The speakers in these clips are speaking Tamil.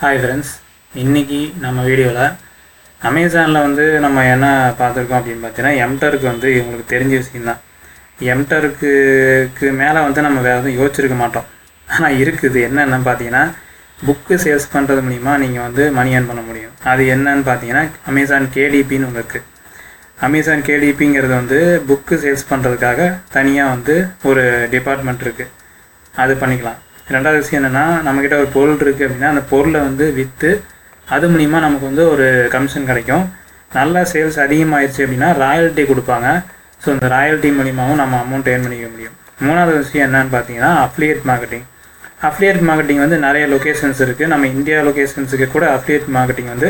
ஹாய் ஃப்ரெண்ட்ஸ் இன்றைக்கி நம்ம வீடியோவில் அமேசானில் வந்து நம்ம என்ன பார்த்துருக்கோம் அப்படின்னு பார்த்தீங்கன்னா எம்டருக்கு வந்து இவங்களுக்கு தெரிஞ்ச விஷயம்தான். எம்டருக்கு மேலே வந்து நம்ம வேறு எதுவும் யோசிச்சிருக்க மாட்டோம். ஆனால் இருக்குது. என்னென்னு பார்த்தீங்கன்னா புக்கு சேல்ஸ் பண்ணுறது மூலிமா நீங்கள் வந்து மணி ஏர்ன் பண்ண முடியும். அது என்னன்னு பார்த்தீங்கன்னா அமேசான் கேடிபின்னு ஒன்று இருக்குது அமேசான் கேடிபிங்கிறது வந்து புக்கு சேல்ஸ் பண்ணுறதுக்காக தனியாக வந்து ஒரு டிபார்ட்மெண்ட் இருக்குது அது பண்ணிக்கலாம். ரெண்டாவது விஷயம் என்னென்னா நம்மக்கிட்ட ஒரு பொருள் இருக்குது அப்படின்னா அந்த பொருளை வந்து விற்று அது மூலிமா நமக்கு வந்து ஒரு கமிஷன் கிடைக்கும். நல்லா சேல்ஸ் அதிகமாகிடுச்சு அப்படின்னா ராயல்ட்டி கொடுப்பாங்க. ஸோ இந்த ராயல்ட்டி மூலிமாவும் நம்ம அமௌண்ட் ஏர்ன் பண்ணிக்க முடியும். மூணாவது விஷயம் என்னன்னு பார்த்தீங்கன்னா அஃப்லியேட் மார்க்கெட்டிங் அஃப்லியேட் மார்க்கெட்டிங் வந்து நிறைய லொக்கேஷன்ஸ் இருக்குது நம்ம இந்தியா லொக்கேஷன்ஸுக்கு கூட அஃப்லியேட் மார்க்கெட்டிங் வந்து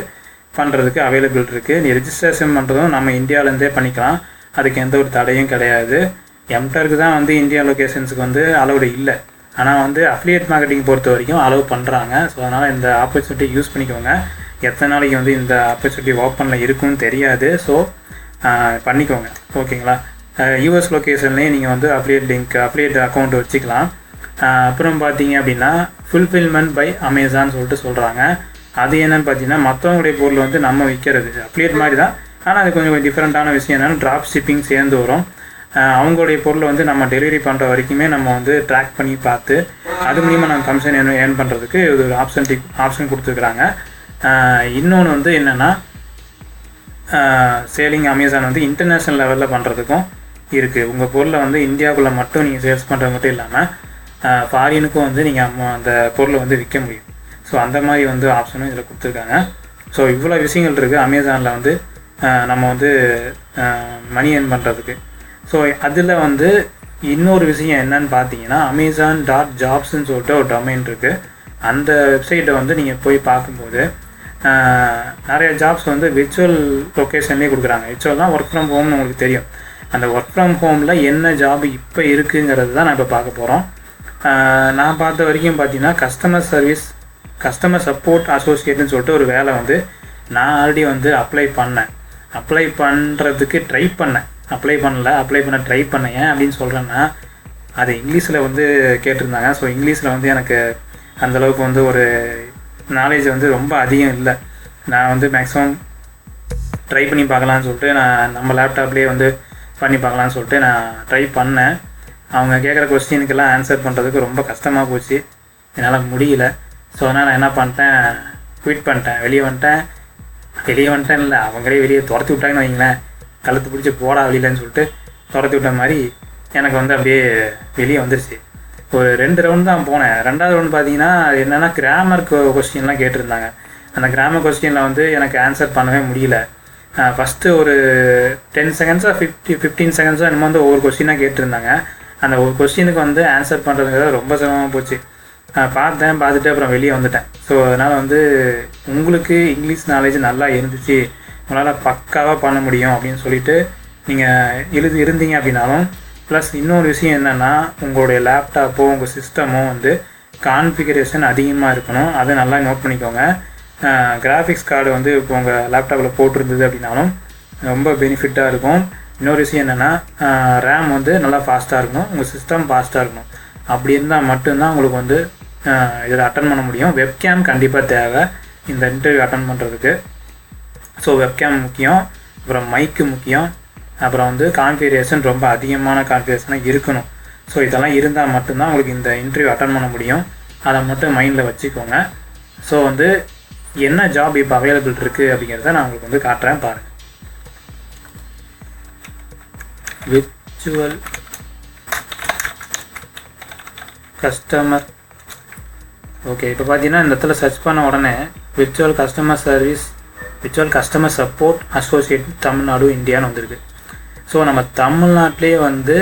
பண்ணுறதுக்கு அவைலபிள் இருக்குது நீ ரிஜிஸ்ட்ரேஷன் பண்ணுறதும் நம்ம இந்தியாவிலேருந்தே பண்ணிக்கலாம். அதுக்கு எந்த ஒரு தடையும் கிடையாது. எம்டருக்கு தான் வந்து இந்தியா லொக்கேஷன்ஸுக்கு வந்து அலௌடு இல்லை. ஆனால் வந்து அஃப்லியேட் மார்க்கெட்டிங் பொறுத்த வரைக்கும் அலோவ் பண்ணுறாங்க ஸோ அதனால் இந்த ஆப்பர்ச்சுனிட்டி யூஸ் பண்ணிக்கோங்க. எத்தனை நாளைக்கு வந்து இந்த ஆப்பர்ச்சுனிட்டி ஓப்பனில் இருக்குன்னு தெரியாது. ஸோ பண்ணிக்கோங்க. ஓகேங்களா? யூஎஸ் லொக்கேஷன்லேயே நீங்கள் வந்து அப்ளியேட் லிங்க் அப்ளியேட் அக்கௌண்ட் வச்சுக்கலாம். அப்புறம் பார்த்தீங்க அப்படின்னா ஃபுல்ஃபில்மெண்ட் பை அமேசான் சொல்லிட்டு சொல்கிறாங்க அது என்னென்னு பார்த்தீங்கன்னா மற்றவங்களுடைய பொருள் வந்து நம்ம விற்கிறது அப்ளியேட் மாதிரி தான். ஆனால் அது கொஞ்சம் டிஃப்ரெண்ட்டான விஷயம் என்னென்னா ட்ராப் ஷிப்பிங் சேர்ந்து வரும். அவங்களுடைய பொருளை வந்து நம்ம டெலிவரி பண்ணுற வரைக்குமே நம்ம வந்து ட்ராக் பண்ணி பார்த்து அது மூலிமா நம்ம கமிஷன் ஏர்ன் ஏர்ன் பண்ணுறதுக்கு இது ஒரு ஆப்ஷன் ஆப்ஷன் கொடுத்துருக்குறாங்க. இன்னொன்று வந்து என்னென்னா சேலிங் அமேசான் வந்து இன்டர்நேஷ்னல் லெவலில் பண்ணுறதுக்கும் இருக்குது உங்கள் பொருளை வந்து இந்தியாவுக்குள்ளே மட்டும் நீங்கள் சேல்ஸ் பண்ணுறது மட்டும் இல்லாமல் ஃபாரினுக்கும் வந்து நீங்கள் அந்த பொருளை வந்து விற்க முடியும். ஸோ அந்த மாதிரி வந்து ஆப்ஷனும் இதில் கொடுத்துருக்காங்க. ஸோ இவ்வளோ விஷயங்கள் இருக்குது அமேசானில் வந்து நம்ம வந்து மணி ஏர்ன் பண்ணுறதுக்கு ஸோ அதில் வந்து இன்னொரு விஷயம் என்னன்னு பார்த்தீங்கன்னா அமேசான் டாட் ஜாப்ஸ்ன்னு சொல்லிட்டு ஒரு டொமைன் இருக்குது அந்த வெப்சைட்டை வந்து நீங்கள் போய் பார்க்கும்போது நிறைய ஜாப்ஸ் வந்து விர்ச்சுவல் லொக்கேஷன்லேயே கொடுக்குறாங்க. விர்ச்சுவல்னால் ஒர்க் ஃப்ரம் ஹோம்னு உங்களுக்கு தெரியும். அந்த ஒர்க் ஃப்ரம் ஹோமில் என்ன ஜாப் இப்போ இருக்குங்கிறது தான் நான் இப்போ பார்க்க போகிறோம் நான் பார்த்த வரைக்கும் பார்த்தீங்கன்னா கஸ்டமர் சர்வீஸ் கஸ்டமர் சப்போர்ட் அசோசியேட்னு சொல்லிட்டு ஒரு வேலை வந்து நான் ஆல்ரெடி வந்து அப்ளை பண்ணேன். அப்ளை பண்ணுறதுக்கு ட்ரை பண்ணேன். அப்ளை பண்ணல அப்ளை பண்ண ட்ரை பண்ணேன். அப்படின்னு சொல்கிறேன்னா அது இங்கிலீஷில் வந்து கேட்டிருந்தாங்க. ஸோ இங்கிலீஷில் வந்து எனக்கு அந்தளவுக்கு வந்து ஒரு நாலேஜ் வந்து ரொம்ப அதிகம் இல்லை. நான் வந்து மேக்ஸிமம் ட்ரை பண்ணி பார்க்கலான்னு சொல்லிட்டு நான் நம்ம லேப்டாப்லேயே வந்து பண்ணி பார்க்கலான்னு சொல்லிட்டு நான் ட்ரை பண்ணேன். அவங்க கேட்குற கொஸ்டினுக்கெல்லாம் ஆன்சர் பண்ணுறதுக்கு ரொம்ப கஷ்டமாக போச்சு. என்னால் முடியல. ஸோ அதனால் நான் என்ன பண்ணிட்டேன் குவிட் பண்ணிட்டேன். வெளியே வந்துட்டேன். வெளியே வந்துட்டேன் இல்லை அவங்களே வெளியே துரத்தி விட்டாங்கன்னு வைங்களேன். கழுத்து பிடிச்சி போடா வெளியிலன்னு சொல்லிட்டு துரத்தி விட்ட மாதிரி எனக்கு வந்து அப்படியே வெளியே வந்துருச்சு. ஒரு ரெண்டு ரவுண்ட் தான் போனேன். ரெண்டாவது ரவுண்ட் பார்த்தீங்கன்னா அது என்னென்னா கிராமர் கொஸ்டின்லாம் கேட்டிருந்தாங்க. அந்த கிராமர் கொஸ்டினில் வந்து எனக்கு ஆன்சர் பண்ணவே முடியல. ஃபஸ்ட்டு ஒரு டென் செகண்ட்ஸாக ஃபிஃப்டி ஃபிஃப்டீன் செகண்ட்ஸாக என்னமோ வந்து ஒவ்வொரு கொஸ்டினாக கேட்டிருந்தாங்க. அந்த ஒரு கொஸ்டினுக்கு வந்து ஆன்சர் பண்ணுறதுங்கிறது ரொம்ப சிரமமாக போச்சு. பார்த்தேன் பார்த்துட்டு அப்புறம் வெளியே வந்துட்டேன். ஸோ அதனால் வந்து உங்களுக்கு இங்கிலீஷ் நாலேஜ் நல்லா இருந்துச்சு. உங்களால் பக்காவாக பண்ண முடியும் அப்படின்னு சொல்லிட்டு நீங்கள் எழுதி இருந்தீங்க அப்படின்னாலும் ப்ளஸ் இன்னொரு விஷயம் என்னென்னா உங்களுடைய லேப்டாப்போ உங்கள் சிஸ்டமோ வந்து கான்ஃபிகரேஷன் அதிகமாக இருக்கணும். அதை நல்லா நோட் பண்ணிக்கோங்க. கிராஃபிக்ஸ் கார்டு வந்து இப்போ உங்கள் லேப்டாப்பில் போட்டிருந்தது அப்படின்னாலும் ரொம்ப பெனிஃபிட்டாக இருக்கும். இன்னொரு விஷயம் என்னென்னா ரேம் வந்து நல்லா ஃபாஸ்ட்டாக இருக்கணும். உங்கள் சிஸ்டம் ஃபாஸ்ட்டாக இருக்கணும். அப்படி இருந்தால் மட்டும்தான் உங்களுக்கு வந்து இதில் அட்டன் பண்ண முடியும். வெப்கேம் கண்டிப்பாக தேவை. இந்த இன்டர்வியூ அட்டன் பண்ணுறதுக்கு ஸோ வெப்கேம் முக்கியம் அப்புறம் மைக்கு முக்கியம் அப்புறம் வந்து கான்ஃபிகரேஷன் ரொம்ப அதிகமான கான்ஃபிகரேஷனாக இருக்கணும். ஸோ இதெல்லாம் இருந்தால் மட்டும்தான் உங்களுக்கு இந்த இன்டர்வியூ அட்டன் பண்ண முடியும். அதை மட்டும் மைண்டில் வச்சுக்கோங்க. ஸோ வந்து என்ன ஜாப் இப்போ அவைலபிள் இருக்குது அப்படிங்கிறத நான் உங்களுக்கு வந்து காட்டுறேன் பாருங்கள் விர்ச்சுவல் கஸ்டமர் ஓகே இப்போ பார்த்தீங்கன்னா இந்த இடத்துல சர்ச் பண்ண உடனே virtual customer service virtual customer support associate Tamil Nadu இந்தியான்னு வந்திருக்கு. ஸோ நம்ம தமிழ்நாட்டிலே வந்து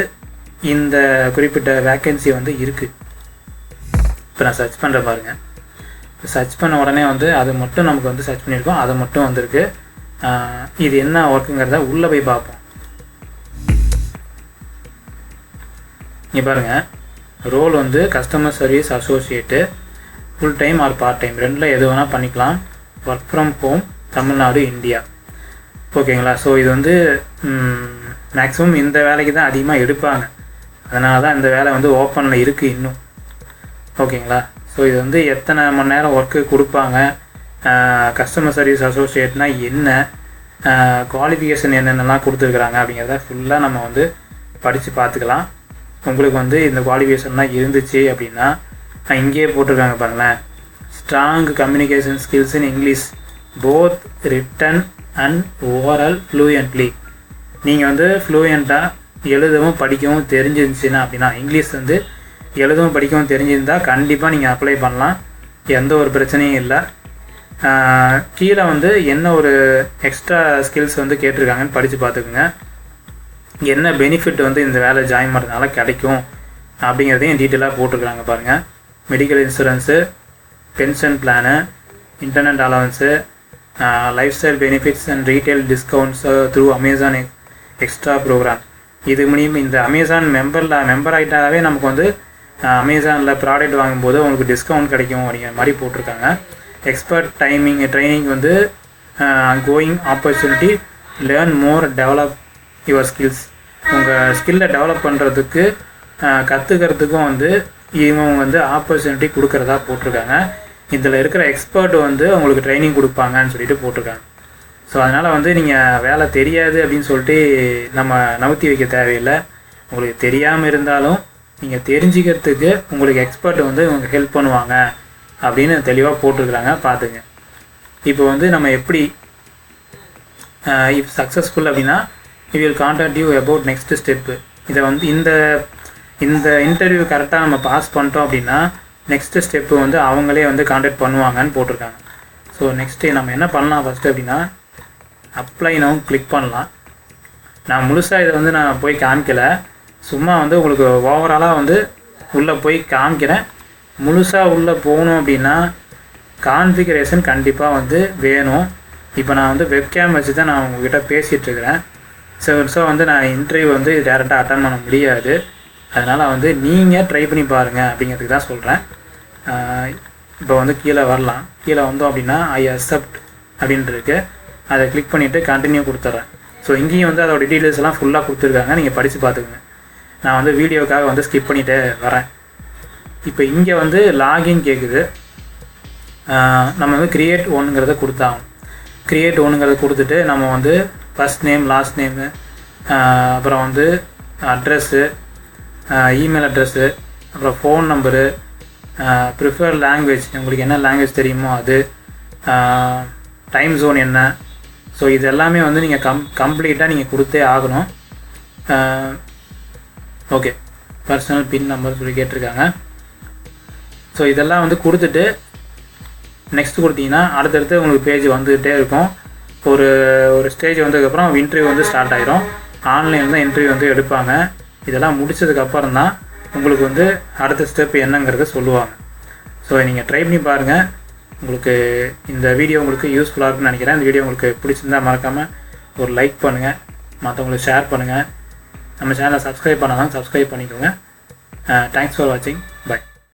இந்த குறிப்பிட்ட வேக்கன்சி வந்து இருக்குது இப்போ நான் சர்ச் பண்ணுற பாருங்க. இப்போ சர்ச் பண்ண உடனே வந்து அது மட்டும் நமக்கு வந்து சர்ச் பண்ணியிருக்கோம். அது மட்டும் வந்திருக்கு. இது என்ன ஒர்க்குங்கிறத உள்ளே போய் பார்ப்போம். இங்கே பாருங்கள் ரோல் வந்து customer service associate full time or part time ரெண்டில் எது வேணால் பண்ணிக்கலாம். Work from home Tamil Nadu India. ஓகேங்களா? ஸோ இது வந்து மேக்ஸிமம் இந்த வேலைக்கு தான் அதிகமாக எடுப்பாங்க. அதனால தான் இந்த வேலை வந்து ஓப்பனில் இருக்குது இன்னும். ஓகேங்களா? ஸோ இது வந்து எத்தனை மணி நேரம் ஒர்க்கு கொடுப்பாங்க? கஸ்டமர் சர்வீஸ் அசோசியேட்னா என்ன? குவாலிஃபிகேஷன் என்னென்னலாம் கொடுத்துருக்குறாங்க அப்படிங்கிறத ஃபுல்லாக நம்ம வந்து படித்து பார்த்துக்கலாம். உங்களுக்கு வந்து இந்த குவாலிஃபிகேஷன்லாம் இருந்துச்சு அப்படின்னா நான் இங்கேயே போட்டிருக்காங்க பாருங்களேன். Strong communication skills in English both written and overall fluently நீங்கள் வந்து ஃப்ளூயண்ட்டாக எழுதவும் படிக்கவும் தெரிஞ்சிருந்துச்சுன்னா அப்படின்னா இங்கிலீஷ் வந்து எழுதவும் படிக்கவும் தெரிஞ்சிருந்தால் கண்டிப்பாக நீங்கள் அப்ளை பண்ணலாம். எந்த ஒரு பிரச்சனையும் இல்லை. கீழே வந்து என்ன ஒரு எக்ஸ்ட்ரா ஸ்கில்ஸ் வந்து கேட்டிருக்காங்கன்னு படித்து பார்த்துக்குங்க. என்ன பெனிஃபிட் வந்து இந்த வேலை ஜாயின் பண்ணுறதுனால கிடைக்கும் அப்படிங்கிறதையும் டீட்டெயிலாக போட்டிருக்கிறாங்க பாருங்கள் medical insurance pension plan internet allowance lifestyle benefits and retail discounts through Amazon extra program இது மூலியம் இந்த அமேசான் மெம்பரில் மெம்பர் ஆகிட்டாவே நமக்கு வந்து uh, அமேசானில் ப்ராடக்ட் வாங்கும்போது உங்களுக்கு டிஸ்கவுண்ட் கிடைக்கும் அப்படிங்கிற மாதிரி போட்டிருக்காங்க. எக்ஸ்பர்ட் டைமிங் ட்ரைனிங் வந்து going opportunity learn more develop your skills உங்கள் ஸ்கில்லை டெவலப் பண்ணுறதுக்கு கற்றுக்கிறதுக்கும் வந்து இவங்க வந்து ஆப்பர்ச்சுனிட்டி கொடுக்குறதா போட்டிருக்காங்க. இதில் இருக்கிற எக்ஸ்பர்ட் வந்து உங்களுக்கு ட்ரைனிங் கொடுப்பாங்கன்னு சொல்லிட்டு போட்டிருக்காங்க. ஸோ அதனால் வந்து நீங்கள் வேலை தெரியாது அப்படின்னு சொல்லிட்டு நம்ம நவுத்தி வைக்க தேவையில்லை. உங்களுக்கு தெரியாமல் இருந்தாலும் நீங்கள் தெரிஞ்சுக்கிறதுக்கு உங்களுக்கு எக்ஸ்பர்ட் வந்து உங்களுக்கு ஹெல்ப் பண்ணுவாங்க அப்படின்னு தெளிவாக போட்டிருக்கிறாங்க. பார்த்துங்க இப்போ வந்து நம்ம எப்படி இஃப் சக்ஸஸ்ஃபுல் அப்படின்னா you will contact you about next step இதை வந்து இந்த இந்த இன்டர்வியூ கரெக்டாக நம்ம பாஸ் பண்ணிட்டோம் அப்படின்னா நெக்ஸ்ட்டு ஸ்டெப்பு வந்து அவங்களே வந்து காண்டாக்ட் பண்ணுவாங்கன்னு போட்டிருக்காங்க. ஸோ நெக்ஸ்ட்டு நம்ம என்ன பண்ணலாம் ஃபஸ்ட்டு அப்படின்னா அப்ளை நவும் கிளிக் பண்ணலாம். நான் முழுசாக இதை வந்து நான் போய் காமிக்கல. சும்மா வந்து உங்களுக்கு ஓவராலாக வந்து உள்ளே போய் காமிக்கிறேன். முழுசாக உள்ளே போகணும் அப்படின்னா கான்ஃபிகரேஷன் கண்டிப்பாக வந்து வேணும். இப்போ நான் வந்து வெப்கேம் வச்சு தான் நான் உங்ககிட்ட பேசிகிட்டு இருக்கிறேன். ஸோ ஸோ வந்து நான் இன்டர்வியூ வந்து டேரெக்டாக அட்டன் பண்ண முடியாது. அதனால் வந்து நீங்கள் ட்ரை பண்ணி பாருங்கள் அப்படிங்கிறதுக்கு தான் சொல்கிறேன் இப்போ வந்து கீழே வரலாம். கீழே வந்தோம் அப்படின்னா ஐ அக்செப்ட் அப்படின்ட்டு இருக்கு அதை கிளிக் பண்ணிவிட்டு கண்டினியூ கொடுத்துட்றேன் ஸோ இங்கேயும் வந்து அதோட டீட்டெயில்ஸ் எல்லாம் ஃபுல்லாக கொடுத்துருக்காங்க. நீங்கள் படித்து பார்த்துக்குங்க. நான் வந்து வீடியோக்காக வந்து ஸ்கிப் பண்ணிகிட்டே வரேன். இப்போ இங்கே வந்து லாகின் கேட்குது நம்ம வந்து கிரியேட் ஒன்றுங்கிறத கொடுத்தாகும் கிரியேட் ஒன்றுங்கிறத கொடுத்துட்டு நம்ம வந்து ஃபஸ்ட் நேம் லாஸ்ட் நேமு அப்புறம் வந்து அட்ரஸ்ஸு இமெயில் அட்ரஸ்ஸு அப்புறம் ஃபோன் நம்பரு ப்ரிஃபர் லாங்குவேஜ் உங்களுக்கு என்ன லாங்குவேஜ் தெரியுமோ அது. டைம் ஜோன் என்ன. ஸோ இது எல்லாமே வந்து நீங்கள் கம் கம்ப்ளீட்டாக நீங்கள் கொடுத்தே ஆகணும். ஓகே பர்சனல் பின் நம்பர் சொல்லி கேட்டிருக்காங்க. ஸோ இதெல்லாம் வந்து கொடுத்துட்டு நெக்ஸ்ட் கொடுத்தீங்கன்னா அடுத்தடுத்து உங்களுக்கு பேஜ் வந்துகிட்டே இருக்கும். ஒரு ஒரு ஸ்டேஜ் வந்ததுக்கப்புறம் இன்டர்வியூ வந்து ஸ்டார்ட் ஆகிரும் ஆன்லைனில் தான் இன்டர்வியூ வந்து எடுப்பாங்க. இதெல்லாம் முடித்ததுக்கப்புறம் தான் உங்களுக்கு வந்து அடுத்த ஸ்டெப் என்னங்கிறத சொல்லுவாங்க. ஸோ நீங்கள் ட்ரை பண்ணி பாருங்கள் உங்களுக்கு இந்த வீடியோ உங்களுக்கு யூஸ்ஃபுல்லாக இருக்குன்னு நினைக்கிறேன். இந்த வீடியோ உங்களுக்கு பிடிச்சிருந்தா மறக்காமல் ஒரு லைக் பண்ணுங்கள் மற்றவங்களுக்கு ஷேர் பண்ணுங்கள் நம்ம சேனலை சப்ஸ்கிரைப் பண்ணாதான் சப்ஸ்கிரைப் பண்ணிக்கோங்க. தேங்க்ஸ் ஃபார் வாட்சிங் பை